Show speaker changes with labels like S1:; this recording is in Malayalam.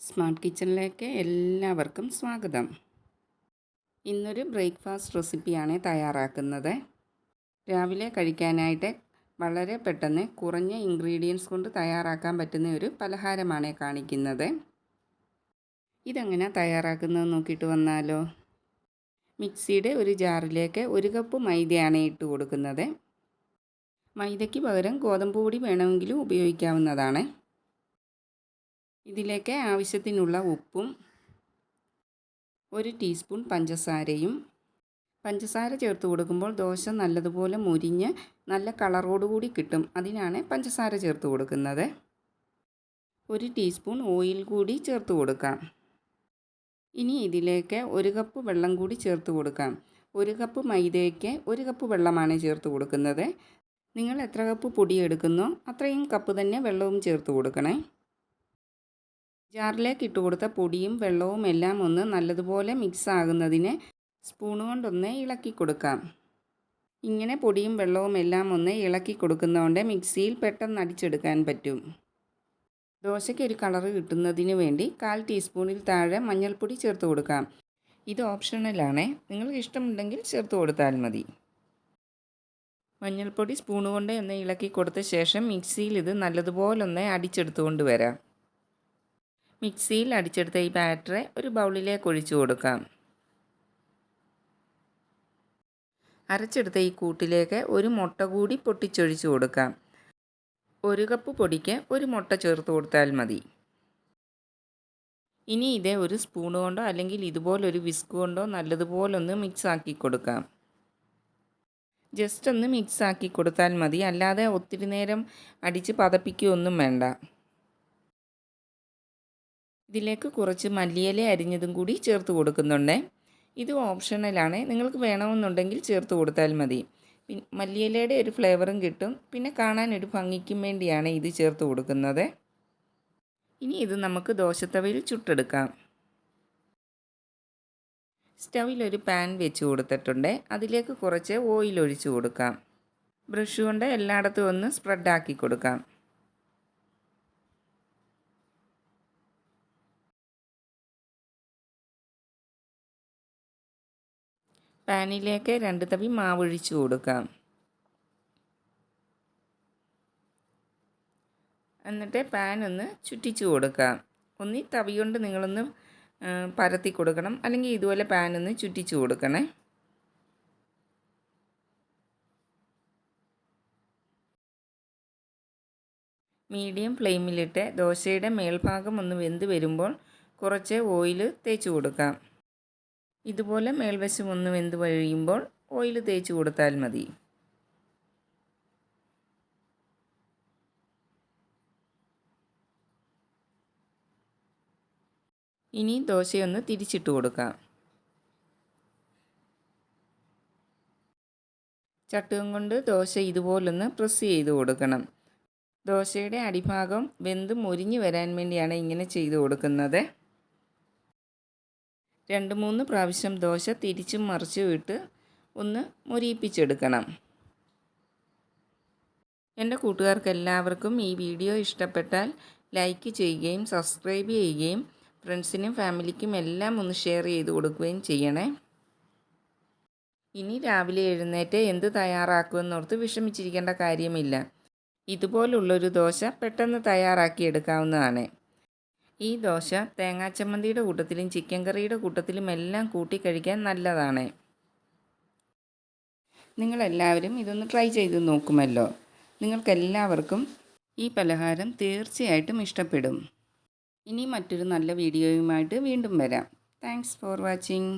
S1: സ്മാർട്ട് കിച്ചണിലേക്ക് എല്ലാവർക്കും സ്വാഗതം. ഇന്നൊരു ബ്രേക്ക്ഫാസ്റ്റ് റെസിപ്പിയാണ് തയ്യാറാക്കുന്നത്. രാവിലെ കഴിക്കാനായിട്ട് വളരെ പെട്ടെന്ന് കുറഞ്ഞ ഇൻഗ്രീഡിയൻസ് കൊണ്ട് തയ്യാറാക്കാൻ പറ്റുന്ന ഒരു പലഹാരമാണ് കാണിക്കുന്നത്. ഇതെങ്ങനെ തയ്യാറാക്കുന്നത് നോക്കിയിട്ട് വന്നാലോ? മിക്സിയുടെ ഒരു ജാറിലേക്ക് ഒരു കപ്പ് മൈദയാണ് ഇട്ട് കൊടുക്കുന്നത്. മൈദയ്ക്ക് പകരം ഗോതമ്പ് പൊടി വേണമെങ്കിലും ഉപയോഗിക്കാവുന്നതാണ്. ഇതിലേക്ക് ആവശ്യത്തിനുള്ള ഉപ്പും ഒരു ടീസ്പൂൺ പഞ്ചസാരയും പഞ്ചസാര ചേർത്ത് കൊടുക്കുമ്പോൾ ദോശ നല്ലതുപോലെ മുരിഞ്ഞ് നല്ല കളറോടുകൂടി കിട്ടും. അതിനാണ് പഞ്ചസാര ചേർത്ത് കൊടുക്കുന്നത്. ഒരു ടീസ്പൂൺ ഓയിൽ കൂടി ചേർത്ത് കൊടുക്കാം. ഇനി ഇതിലേക്ക് ഒരു കപ്പ് വെള്ളം കൂടി ചേർത്ത് കൊടുക്കാം. ഒരു കപ്പ് മൈദയ്ക്ക് ഒരു കപ്പ് വെള്ളമാണ് ചേർത്ത് കൊടുക്കുന്നത്. നിങ്ങൾ എത്ര കപ്പ് പൊടി എടുക്കുന്നോ അത്രയും കപ്പ് തന്നെ വെള്ളവും ചേർത്ത് കൊടുക്കണേ. ജാറിലേക്ക് ഇട്ട് കൊടുത്ത പൊടിയും വെള്ളവും എല്ലാം ഒന്ന് നല്ലതുപോലെ മിക്സ് ആകുന്നതിന് സ്പൂൺ കൊണ്ടൊന്ന് ഇളക്കി കൊടുക്കാം. ഇങ്ങനെ പൊടിയും വെള്ളവും എല്ലാം ഒന്ന് ഇളക്കി കൊടുക്കുന്നതുകൊണ്ട് മിക്സിയിൽ പെട്ടെന്ന് അടിച്ചെടുക്കാൻ പറ്റും. ദോശയ്ക്ക് ഒരു കളറ് കിട്ടുന്നതിന് വേണ്ടി കാൽ ടീസ്പൂണിൽ താഴെ മഞ്ഞൾപ്പൊടി ചേർത്ത് കൊടുക്കാം. ഇത് ഓപ്ഷണലാണ് നിങ്ങൾക്ക് ഇഷ്ടമുണ്ടെങ്കിൽ ചേർത്ത് കൊടുത്താൽ മതി. മഞ്ഞൾപ്പൊടി സ്പൂണ് കൊണ്ട് ഒന്ന് ഇളക്കി കൊടുത്ത ശേഷം മിക്സിയിൽ ഇത് നല്ലതുപോലെ ഒന്ന് അടിച്ചെടുത്തുകൊണ്ട് വരാം. മിക്സിയിൽ അടിച്ചെടുത്ത ഈ ബാറ്റർ ഒരു ബൗളിലേക്ക് ഒഴിച്ചു കൊടുക്കാം. അരച്ചെടുത്ത ഈ കൂട്ടിലേക്ക് ഒരു മുട്ട കൂടി പൊട്ടിച്ചൊഴിച്ചു കൊടുക്കാം. ഒരു കപ്പ് പൊടിക്ക് ഒരു മുട്ട ചേർത്ത് കൊടുത്താൽ മതി. ഇനി ഇത് ഒരു സ്പൂൺ കൊണ്ടോ അല്ലെങ്കിൽ ഇതുപോലൊരു വിസ്ക് കൊണ്ടോ നല്ലതുപോലെ ഒന്ന് മിക്സ് ആക്കി കൊടുക്കാം. ജസ്റ്റ് ഒന്ന് മിക്സ് ആക്കി കൊടുത്താൽ മതി. അല്ലാതെ ഒത്തിരി നേരം അടിച്ച് പതപ്പിക്കുകയൊന്നും വേണ്ട. ഇതിലേക്ക് കുറച്ച് മല്ലിയില അരിഞ്ഞതും കൂടി ചേർത്ത് കൊടുക്കുന്നുണ്ട്. ഇത് ഓപ്ഷണലാണ് നിങ്ങൾക്ക് വേണമെന്നുണ്ടെങ്കിൽ ചേർത്ത് കൊടുത്താൽ മതി. മല്ലിയിലയുടെ ഒരു ഫ്ലേവറും കിട്ടും. പിന്നെ കാണാൻ ഒരു ഭംഗിക്കും വേണ്ടിയാണ് ഇത് ചേർത്ത് കൊടുക്കുന്നത്. ഇനി ഇത് നമുക്ക് ദോശത്തവയിൽ ചുട്ടെടുക്കാം. സ്റ്റവിൽ ഒരു പാൻ വെച്ച് കൊടുത്തിട്ടുണ്ട്. അതിലേക്ക് കുറച്ച് ഓയിൽ ഒഴിച്ചു കൊടുക്കാം. ബ്രഷ് കൊണ്ട് എല്ലായിടത്തും ഒന്ന് സ്പ്രെഡാക്കി കൊടുക്കാം. പാനിലേക്ക് രണ്ട് തവി മാവൊഴിച്ച് കൊടുക്കാം. എന്നിട്ട് പാൻ ഒന്ന് ചുറ്റിച്ച് കൊടുക്കാം. ഒന്നി തവി കൊണ്ട് നിങ്ങളൊന്ന് പരത്തി കൊടുക്കണം. അല്ലെങ്കിൽ ഇതുപോലെ പാൻ ഒന്ന് ചുറ്റിച്ച് കൊടുക്കണേ. മീഡിയം ഫ്ലെയിമിലിട്ട് ദോശയുടെ മേൽഭാഗം ഒന്ന് വെന്ത് വരുമ്പോൾ കുറച്ച് ഓയിൽ തേച്ച് കൊടുക്കാം. ഇതുപോലെ മേൽവശം ഒന്ന് വെന്ത് കഴിയുമ്പോൾ ഓയിൽ തേച്ച് കൊടുത്താൽ മതി. ഇനി ദോശയൊന്ന് തിരിച്ചിട്ട് കൊടുക്കാം. ചട്ടുകം കൊണ്ട് ദോശ ഇതുപോലൊന്ന് പ്രസ് ചെയ്ത് കൊടുക്കണം. ദോശയുടെ അടിഭാഗം വെന്ത് മുരിഞ്ഞ് വരാൻ വേണ്ടിയാണ് ഇങ്ങനെ ചെയ്ത് കൊടുക്കുന്നത്. രണ്ട് മൂന്ന് പ്രാവശ്യം ദോശ തിരിച്ചും മറിച്ചും ഇട്ട് ഒന്ന് മുരിയിപ്പിച്ചെടുക്കണം. എന്റെ കൂട്ടുകാർക്ക് എല്ലാവർക്കും ഈ വീഡിയോ ഇഷ്ടപ്പെട്ടാൽ ലൈക്ക് ചെയ്യുകയും സബ്സ്ക്രൈബ് ചെയ്യുകയും ഫ്രണ്ട്സിനും ഫാമിലിക്കും എല്ലാം ഒന്ന് ഷെയർ ചെയ്ത് കൊടുക്കുകയും ചെയ്യണേ. ഇനി രാവിലെ എഴുന്നേറ്റ് എന്ത് തയ്യാറാക്കുമെന്നോർത്ത് വിഷമിച്ചിരിക്കേണ്ട കാര്യമില്ല. ഇതുപോലുള്ളൊരു ദോശ പെട്ടെന്ന് തയ്യാറാക്കി എടുക്കാവുന്നതാണ് ഈ ദോശ തേങ്ങാച്ചമ്മന്തിയുടെ കൂട്ടത്തിലും ചിക്കൻ കറിയുടെ കൂട്ടത്തിലും എല്ലാം കൂട്ടി കഴിക്കാൻ നല്ലതാണ്. നിങ്ങളെല്ലാവരും ഇതൊന്ന് ട്രൈ ചെയ്ത് നോക്കുമല്ലോ. നിങ്ങൾക്കെല്ലാവർക്കും ഈ പലഹാരം തീർച്ചയായിട്ടും ഇഷ്ടപ്പെടും. ഇനി മറ്റൊരു നല്ല വീഡിയോയുമായിട്ട് വീണ്ടും വരാം. Thanks for watching.